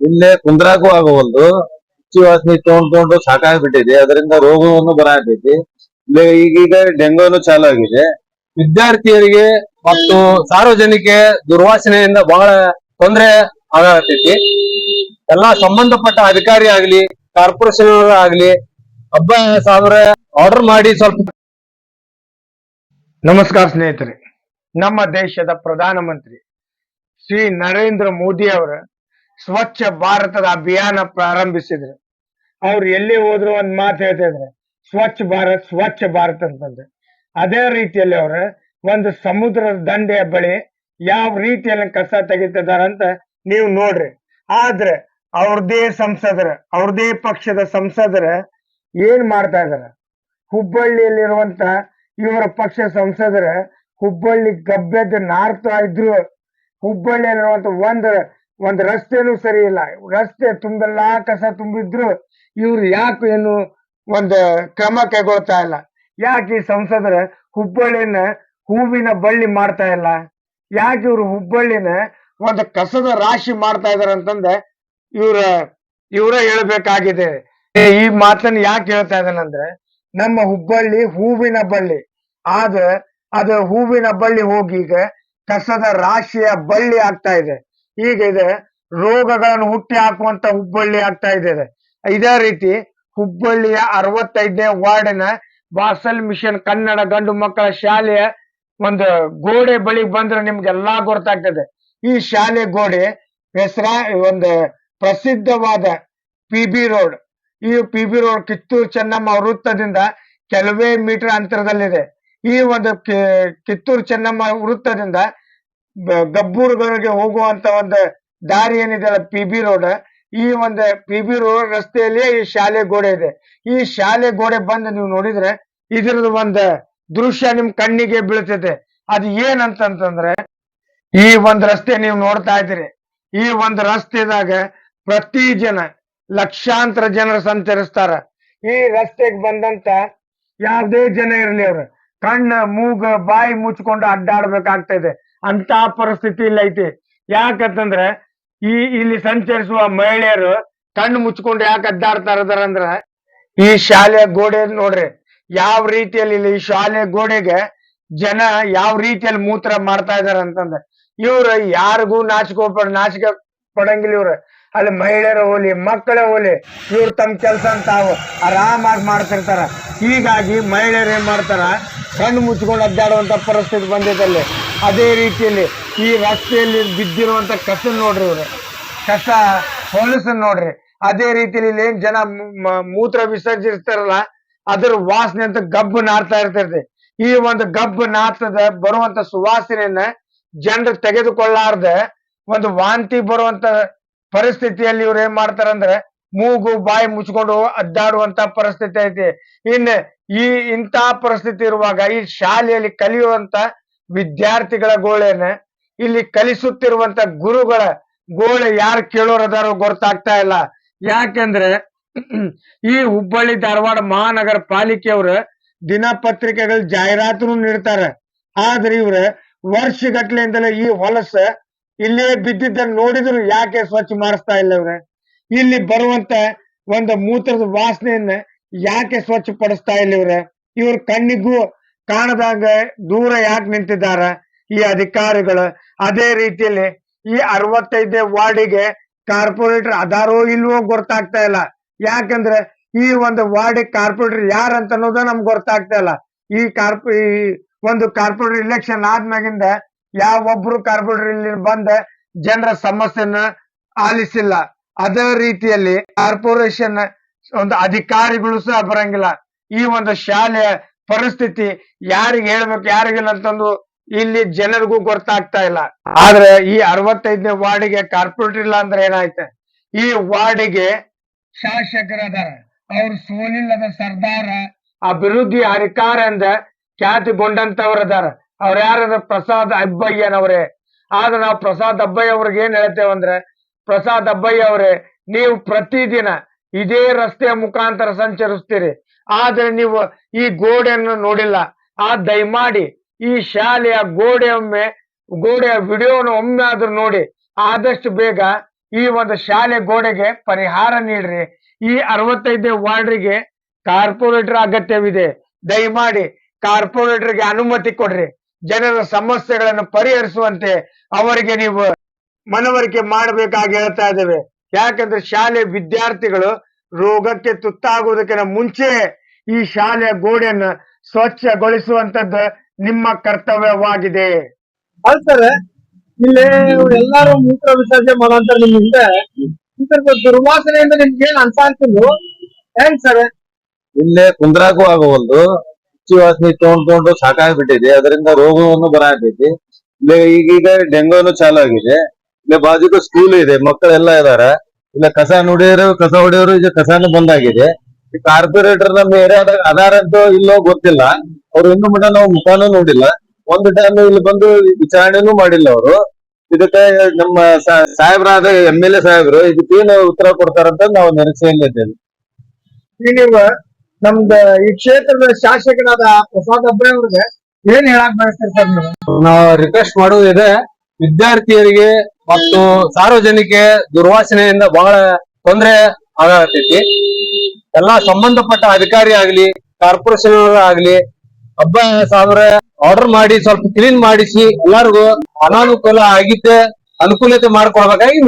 ಇಲ್ಲೇ ಕುಂದ್ರಾಕು ಆಗವಲ್ದು. ಹುಚ್ಚಿ ವಾಸನೆ ತೊಗೊಂಡ್ ತೊಗೊಂಡು ಸಾಕಾಗ್ಬಿಟ್ಟಿದೆ. ಅದರಿಂದ ರೋಗವನ್ನು ಬರಾಕೈತಿ. ಈಗೀಗ ಡೆಂಗೂನು ಚಾಲು ಆಗಿದೆ ವಿದ್ಯಾರ್ಥಿಯರಿಗೆ ಮತ್ತು ಸಾರ್ವಜನಿಕ ದುರ್ವಾಸನೆಯಿಂದ ಬಹಳ ತೊಂದರೆ ಆಗತೈತಿ ಎಲ್ಲಾ ಸಂಬಂಧಪಟ್ಟ ಅಧಿಕಾರಿ ಆಗ್ಲಿ, ಕಾರ್ಪೊರೇಷನ್ ಆಗ್ಲಿ, ಹಬ್ಬ ಸಾವಿರ ಆರ್ಡರ್ ಮಾಡಿ ಸ್ವಲ್ಪ ನಮಸ್ಕಾರ ಸ್ನೇಹಿತರೆ. ನಮ್ಮ ದೇಶದ ಪ್ರಧಾನಮಂತ್ರಿ ಶ್ರೀ ನರೇಂದ್ರ ಮೋದಿ ಅವರ ಸ್ವಚ್ಛ ಭಾರತದ ಅಭಿಯಾನ ಪ್ರಾರಂಭಿಸಿದ್ರು. ಅವ್ರು ಎಲ್ಲಿ ಹೋದ್ರು ಒಂದ್ ಮಾತು ಹೇಳ್ತಾ ಇದ್ರು ಸ್ವಚ್ಛ ಭಾರತ್ ಸ್ವಚ್ಛ ಭಾರತ್ ಅಂತಂದ್ರೆ. ಅದೇ ರೀತಿಯಲ್ಲಿ ಅವ್ರ ಒಂದು ಸಮುದ್ರದ ದಂಡೆಯ ಬಳಿ ಯಾವ ರೀತಿಯಲ್ಲಿ ಕಸ ಅಂತ ನೀವು ನೋಡ್ರಿ. ಆದ್ರೆ ಅವ್ರದೇ ಸಂಸದರ, ಅವ್ರದೇ ಪಕ್ಷದ ಸಂಸದರ ಏನ್ ಮಾಡ್ತಾ ಇದಾರ? ಹುಬ್ಬಳ್ಳಿಯಲ್ಲಿರುವಂತ ಇವರ ಪಕ್ಷ ಸಂಸದರ ಹುಬ್ಬಳ್ಳಿ ಗಬ್ಬೆದ್ದು ನಾರ್ತಾ ಇದ್ರು. ಹುಬ್ಬಳ್ಳಿಯಲ್ಲಿರುವಂತ ಒಂದ್ ಒಂದ್ ರಸ್ತೆನೂ ಸರಿ ಇಲ್ಲ. ರಸ್ತೆ ತುಂಬೆಲ್ಲ ಕಸ ತುಂಬಿದ್ರು ಇವ್ರು ಯಾಕೆ ಏನು ಒಂದು ಕ್ರಮ ಕೈಗೊಳ್ತಾ ಇಲ್ಲ? ಯಾಕೆ ಈ ಸಂಸದರ ಹುಬ್ಬಳ್ಳಿನ ಹೂವಿನ ಬಳ್ಳಿ ಮಾಡ್ತಾ ಇಲ್ಲ? ಯಾಕೆ ಇವ್ರು ಹುಬ್ಬಳ್ಳಿನ ಒಂದು ಕಸದ ರಾಶಿ ಮಾಡ್ತಾ ಇದಾರೆ ಅಂತಂದ ಇವ್ರ ಇವ್ರ ಹೇಳ್ಬೇಕಾಗಿದೆ. ಈ ಮಾತನ್ನ ಯಾಕೆ ಹೇಳ್ತಾ ಇದ್ದಾನಂದ್ರೆ ನಮ್ಮ ಹುಬ್ಬಳ್ಳಿ ಹೂವಿನ ಬಳ್ಳಿ. ಆದ ಅದು ಹೂವಿನ ಬಳ್ಳಿ ಹೋಗಿ ಈಗ ಕಸದ ರಾಶಿಯ ಬಳ್ಳಿ ಆಗ್ತಾ ಇದೆ. ಈಗ ಇದೆ. ರೋಗಗಳನ್ನು ಹುಟ್ಟಿ ಹಾಕುವಂತ ಹುಬ್ಬಳ್ಳಿ ಆಗ್ತಾ ಇದೆ ಇದು. ರೀತಿ ಹುಬ್ಬಳ್ಳಿಯ ಅರವತ್ತೈದನೇ ವಾರ್ಡ್ನ ಬಾಸಲ್ ಮಿಷನ್ ಕನ್ನಡ ಗಂಡು ಮಕ್ಕಳ ಶಾಲೆಯ ಒಂದು ಗೋಡೆ ಬಳಿ ಬಂದ್ರೆ ನಿಮ್ಗೆಲ್ಲಾ ಗೊತ್ತಾಗ್ತದೆ. ಈ ಶಾಲೆ ಗೋಡೆ ಹೆಸರ ಒಂದು ಪ್ರಸಿದ್ಧವಾದ ಪಿ ಬಿ ರೋಡ್ ಈ P B road Kittur Chennamma ವೃತ್ತದಿಂದ ಕೆಲವೇ ಮೀಟರ್ ಅಂತರದಲ್ಲಿದೆ. ಈ ಒಂದು ಕಿತ್ತೂರು ಚೆನ್ನಮ್ಮ ವೃತ್ತದಿಂದ ಗಬ್ಬೂರುಗಳಿಗೆ ಹೋಗುವಂತ ಒಂದು ದಾರಿ ಏನಿದೆ ಪಿ ಬಿ ರೋಡ್ ಈ ಒಂದು ಪಿ ಬಿ ರೋಡ್ ರಸ್ತೆಯಲ್ಲಿ ಈ ಶಾಲೆ ಗೋಡೆ ಇದೆ. ಈ ಶಾಲೆ ಗೋಡೆ ಬಂದು ನೀವು ನೋಡಿದ್ರೆ ಇದ್ರದ್ದು ಒಂದು ದೃಶ್ಯ ನಿಮ್ ಕಣ್ಣಿಗೆ ಬೀಳ್ತೈತೆ ಅದು ಏನಂತಂತಂದ್ರೆ ಈ ಒಂದು ರಸ್ತೆ ನೀವು ನೋಡ್ತಾ ಇದ್ದೀರಿ. ಈ ಒಂದು ರಸ್ತೆದಾಗ ಪ್ರತಿ ಜನ ಲಕ್ಷಾಂತರ ಜನರು ಸಂಚರಿಸ್ತಾರ. ಈ ರಸ್ತೆಗೆ ಬಂದಂತ ಯಾವುದೇ ಜನ ಇರ್ಲಿ ಅವ್ರು. ಕಣ್ಣ, ಮೂಗ, ಬಾಯಿ ಮುಚ್ಕೊಂಡು ಅಡ್ಡಾಡ್ಬೇಕಾಗ್ತಾ ಅಂತ ಪರಿಸ್ಥಿತಿ ಇಲ್ಲ ಐತಿ. ಯಾಕಂತಂದ್ರೆ ಈ ಇಲ್ಲಿ ಸಂಚರಿಸುವ ಮಹಿಳೆಯರು ಕಣ್ಣು ಮುಚ್ಕೊಂಡು ಯಾಕೆ ಅದ್ದಾಡ್ತಾ ಅಂದ್ರ ಈ ಶಾಲೆಯ ಗೋಡೆ ನೋಡ್ರಿ, ಯಾವ ರೀತಿಯಲ್ಲಿ ಇಲ್ಲಿ ಈ ಶಾಲೆ ಗೋಡೆಗೆ ಜನ ಯಾವ ರೀತಿಯಲ್ಲಿ ಮೂತ್ರ ಮಾಡ್ತಾ ಇದಾರೆ ಅಂತಂದ್ರೆ, ಇವ್ರು ಯಾರಿಗೂ ನಾಚಿಕೋಪಡ ನಾಚಿಕೆ ಪಡಂಗಿಲ್ಲ ಇವ್ರು. ಅಲ್ಲಿ ಮಹಿಳೆಯರ ಹೋಲಿ ಮಕ್ಕಳ ಹೋಲಿ ಇವ್ರು ತಮ್ಮ ಕೆಲಸ ತಾವು ಆರಾಮಾಗಿ ಮಾಡ್ತಿರ್ತಾರ. ಹೀಗಾಗಿ ಮಹಿಳೆಯರು ಏನ್ ಮಾಡ್ತಾರ, ಕಣ್ಣು ಮುಚ್ಕೊಂಡು ಅಡ್ಡಾಡುವಂತ ಪರಿಸ್ಥಿತಿ ಬಂದಿದೆ ಅಲ್ಲಿ. ಅದೇ ರೀತಿಯಲ್ಲಿ ಈ ರಸ್ತೆಯಲ್ಲಿ ಬಿದ್ದಿರುವಂತ ಕಸ ನೋಡ್ರಿ ಇವರು. ಕಸ ಹೊಲಸನ್ ನೋಡ್ರಿ. ಅದೇ ರೀತಿಯಲ್ಲಿ ಇಲ್ಲಿ ಏನ್ ಜನ ಮೂತ್ರ ವಿಸರ್ಜಿಸ್ತಾರಲ್ಲ, ಅದರ ವಾಸನೆ ಅಂತ ಗಬ್ಬು ನಾರ್ತಾ ಇರ್ತೈತಿ. ಈ ಒಂದು ಗಬ್ಬು ನಾರ್ತದ, ಬರುವಂತ ಸುವಾಸನೆಯನ್ನ ಜನರು ತೆಗೆದುಕೊಳ್ಳಾರ್ದ, ಒಂದು ವಾಂತಿ ಬರುವಂತ ಪರಿಸ್ಥಿತಿಯಲ್ಲಿ ಇವ್ರು ಏನ್ ಮಾಡ್ತಾರಂದ್ರೆ ಮೂಗು, ಬಾಯಿ ಮುಚ್ಕೊಂಡು ಅಡ್ಡಾಡುವಂತ ಪರಿಸ್ಥಿತಿ ಐತಿ. ಇನ್ನು ಈ ಇಂತಹ ಪರಿಸ್ಥಿತಿ ಇರುವಾಗ ಈ ಶಾಲೆಯಲ್ಲಿ ಕಲಿಯುವಂತ ವಿದ್ಯಾರ್ಥಿಗಳ ಗೋಳೆನ. ಇಲ್ಲಿ ಕಲಿಸುತ್ತಿರುವಂತ ಗುರುಗಳ ಗೋಳೆ ಯಾರು ಕೇಳೋರದಾರೋ ಗೊತ್ತಾಗ್ತಾ ಇಲ್ಲ. ಯಾಕೆಂದ್ರೆ ಈ ಹುಬ್ಬಳ್ಳಿ ಧಾರವಾಡ ಮಹಾನಗರ ಪಾಲಿಕೆಯವರು ದಿನಪತ್ರಿಕೆಗಳ ಜಾಹೀರಾತು ನೀಡ್ತಾರೆ. ಆದ್ರೆ ಇವ್ರ ವರ್ಷಗಟ್ಲೆಯಿಂದಲೇ ಈ ಹೊಲಸ ಇಲ್ಲೇ ಬಿದ್ದಿದ್ದನ್ನ ನೋಡಿದ್ರು ಯಾಕೆ ಸ್ವಚ್ಛ ಮಾಡಿಸ್ತಾ ಇಲ್ಲ ಇವ್ರ? ಇಲ್ಲಿ ಬರುವಂತ ಒಂದು ಮೂತ್ರದ ವಾಸನೆಯನ್ನ ಯಾಕೆ ಸ್ವಚ್ಛ ಪಡಿಸ್ತಾ ಇಲ್ಲ ಇವ್ರ? ಇವ್ರ ಕಣ್ಣಿಗೂ ಕಾಣದಾಗ ದೂರ ಯಾಕೆ ನಿಂತಿದ್ದಾರ ಈ ಅಧಿಕಾರಿಗಳು? ಅದೇ ರೀತಿಯಲ್ಲಿ ಈ ಅರವತ್ತೈದನೇ ವಾರ್ಡಿಗೆ ಕಾರ್ಪೊರೇಟರ್ ಅದಾರೋ ಇಲ್ವೋ ಗೊತ್ತಾಗ್ತಾ ಇಲ್ಲ. ಯಾಕಂದ್ರೆ ಈ ಒಂದು ವಾರ್ಡಿಗೆ ಕಾರ್ಪೊರೇಟರ್ ಯಾರಂತ ಅನ್ನೋದ ನಮ್ಗೆ ಗೊತ್ತಾಗ್ತಾ ಇಲ್ಲ. ಈ ಕಾರ್ಪೊ, ಈ ಒಂದು ಕಾರ್ಪೊರೇಟರ್ ಇಲೆಕ್ಷನ್ ಯಾವ ಒಬ್ರು ಕಾರ್ಪೊರೇಟರ್ ಇಲ್ಲಿ ಬಂದ ಜನರ ಸಮಸ್ಯೆನ ಆಲಿಸಿಲ್ಲ. ಅದೇ ರೀತಿಯಲ್ಲಿ ಕಾರ್ಪೊರೇಷನ್ ಒಂದು ಅಧಿಕಾರಿಗಳು ಸಹ ಬರಂಗಿಲ್ಲ. ಈ ಒಂದು ಶಾಲೆಯ ಪರಿಸ್ಥಿತಿ ಯಾರಿಗೆ ಹೇಳ್ಬೇಕು ಯಾರಿಗಿಲ್ಲ ಅಂತಂದು ಇಲ್ಲಿ ಜನರಿಗೂ ಗೊತ್ತಾಗ್ತಾ ಇಲ್ಲ. ಆದ್ರೆ ಈ ಅರವತ್ತೈದನೇ ವಾರ್ಡಿಗೆ ಕಾರ್ಪೊರೇಟರ್ ಇಲ್ಲ ಅಂದ್ರೆ ಏನಾಯ್ತು? ಈ ವಾರ್ಡಿಗೆ ಶಾಸಕರದಾರ. ಅವ್ರ ಸೋಲಿಲ್ಲದ ಸರ್ದಾರ, ಅಭಿವೃದ್ಧಿ ಅಧಿಕಾರ ಅಂದ ಖ್ಯಾತಿಗೊಂಡಂತವ್ರ ಅದಾರ ಅವ್ರ ಯಾರದ? ಪ್ರಸಾದ್ ಅಬ್ಬಯ್ಯನವ್ರೆ. ಆದ್ರೆ ನಾವು ಪ್ರಸಾದ್ ಅಬ್ಬಯ್ಯ ಅವ್ರಿಗೆ ಏನ್ ಹೇಳ್ತೇವೆ ಅಂದ್ರೆ, ಪ್ರಸಾದ್ ಅಬ್ಬಯ್ಯ ಅವರೇ, ನೀವು ಪ್ರತಿದಿನ ಇದೇ ರಸ್ತೆಯ ಮುಖಾಂತರ ಸಂಚರಿಸ್ತೀರಿ. ಆದ್ರೆ ನೀವು ಈ ಗೋಡೆಯನ್ನು ನೋಡಿಲ್ಲ. ಆ ದಯಮಾಡಿ ಈ ಶಾಲೆಯ ಗೋಡೆ ಒಮ್ಮೆ, ಗೋಡೆಯ ವಿಡಿಯೋನ ಒಮ್ಮೆ ಆದ್ರೂ ನೋಡಿ. ಆದಷ್ಟು ಬೇಗ ಈ ಒಂದು ಶಾಲೆ ಗೋಡೆಗೆ ಪರಿಹಾರ ನೀಡ್ರಿ. ಈ ಅರವತ್ತೈದನೇ ವಾರ್ಡ್ರಿಗೆ ಕಾರ್ಪೊರೇಟರ್ ಅಗತ್ಯವಿದೆ. ದಯಮಾಡಿ ಕಾರ್ಪೊರೇಟರ್ಗೆ ಅನುಮತಿ ಕೊಡ್ರಿ. ಜನರ ಸಮಸ್ಯೆಗಳನ್ನು ಪರಿಹರಿಸುವಂತೆ ಅವರಿಗೆ ನೀವು ಮನವರಿಕೆ ಮಾಡಬೇಕಾಗಿ ಹೇಳ್ತಾ ಇದ್ದೇವೆ. ಯಾಕಂದ್ರೆ ಶಾಲೆ ವಿದ್ಯಾರ್ಥಿಗಳು ರೋಗಕ್ಕೆ ತುತ್ತಾಗುವುದಕ್ಕಿಂತ ಮುಂಚೆ ಈ ಶಾಲೆಯ ಗೋಡೆಯನ್ನು ಸ್ವಚ್ಛಗೊಳಿಸುವಂತದ್ದು ನಿಮ್ಮ ಕರ್ತವ್ಯವಾಗಿದೆ. ಇಲ್ಲಿ ಎಲ್ಲಾರು ಮೂತ್ರ ವಿಸರ್ಜನೆ ಮಾಡುವಂತ ನಿಮ್ ಹಿಂದೆ ದುರ್ವಾಸನೆಯಿಂದ ನಿಮ್ಗೆ ಏನ್ ಅನ್ಸಾಗ್ತಿಲ್ಲ ಹೆಂಗ್ ಸರ್? ಇಲ್ಲೇ ಕುಂದ್ರಾಕು ಆಗವಲ್ದು. ಹುಚ್ಚಿ ವಾಸನೆ ತೊಗೊಂಡ್ ತೊಗೊಂಡು ಸಾಕಾಗ್ಬಿಟ್ಟಿದೆ. ಅದರಿಂದ ರೋಗವನ್ನು ಬರಾಕೈತಿ ಇಲ್ಲಿ ಈಗೀಗ ಡೆಂಗೂನು ಚಾಲು ಆಗಿದೆ. ಇಲ್ಲಿ ಬಾಜುಗೂ ಸ್ಕೂಲ್ ಇದೆ. ಮಕ್ಕಳೆಲ್ಲ ಇದಾರೆ ಇಲ್ಲ ಕಸ ನುಡಿಯೋರು ಕಸ ಹೊಡೆಯೋರು ಈಗ ಕಸಾನು ಬಂದಾಗಿದೆ. ಈ ಕಾರ್ಪೊರೇಟರ್ ನಮ್ಮ ಏರಿಯಾದಾಗ ಅದಾರಂತೂ ಇಲ್ಲೋ ಗೊತ್ತಿಲ್ಲ. ಅವ್ರು ಇನ್ನು ಮಟ್ಟ ನಾವು ಮುಖಾನು ನೋಡಿಲ್ಲ. ಒಂದು ಟೈಮ್ ಇಲ್ಲಿ ಬಂದು ವಿಚಾರಣೆನೂ ಮಾಡಿಲ್ಲ ಅವರು. ಇದಕ್ಕೆ ನಮ್ಮ ಸಾಹೇಬರಾದ ಎಂ ಎಲ್ ಎ ಸಾಹೇಬ್ರು ಇದಕ್ಕೆ ಏನು ಉತ್ತರ ಕೊಡ್ತಾರಂತ ನಾವು ನಿರೀಕ್ಷೆಯಲ್ಲಿದ್ದೇವೆ ನೀವು ನಮ್ದ ಈ ಕ್ಷೇತ್ರದ ಶಾಸಕರಾದ ಪ್ರಸಾದ್ ಅಬ್ರೆ ಅವ್ರಿಗೆ ಏನ್ ಹೇಳಕ್ ಬಯಸ್ತಾರೆ ಸರ್ ನೀವು? ನಾವು ರಿಕ್ವೆಸ್ಟ್ ಮಾಡುವುದಿದೆ ವಿದ್ಯಾರ್ಥಿಯರಿಗೆ ಮತ್ತು ಸಾರ್ವಜನಿಕ ದುರ್ವಾಸನೆಯಿಂದ ಬಹಳ ತೊಂದರೆ ಆಗತೈತಿ ಎಲ್ಲಾ ಸಂಬಂಧಪಟ್ಟ ಅಧಿಕಾರಿ ಆಗ್ಲಿ ಕಾರ್ಪೊರೇಷನ್ ಆಗ್ಲಿ, ಹಬ್ಬ ಸಾವಿರ ಆರ್ಡರ್ ಮಾಡಿ ಸ್ವಲ್ಪ ಕ್ಲೀನ್ ಮಾಡಿಸಿ ಎಲ್ಲರಿಗೂ ಅನಾನುಕೂಲ ಆಗಿದ್ದೆ ಅನುಕೂಲತೆ ಮಾಡ್ಕೊಳ್ಬೇಕಾಗಿ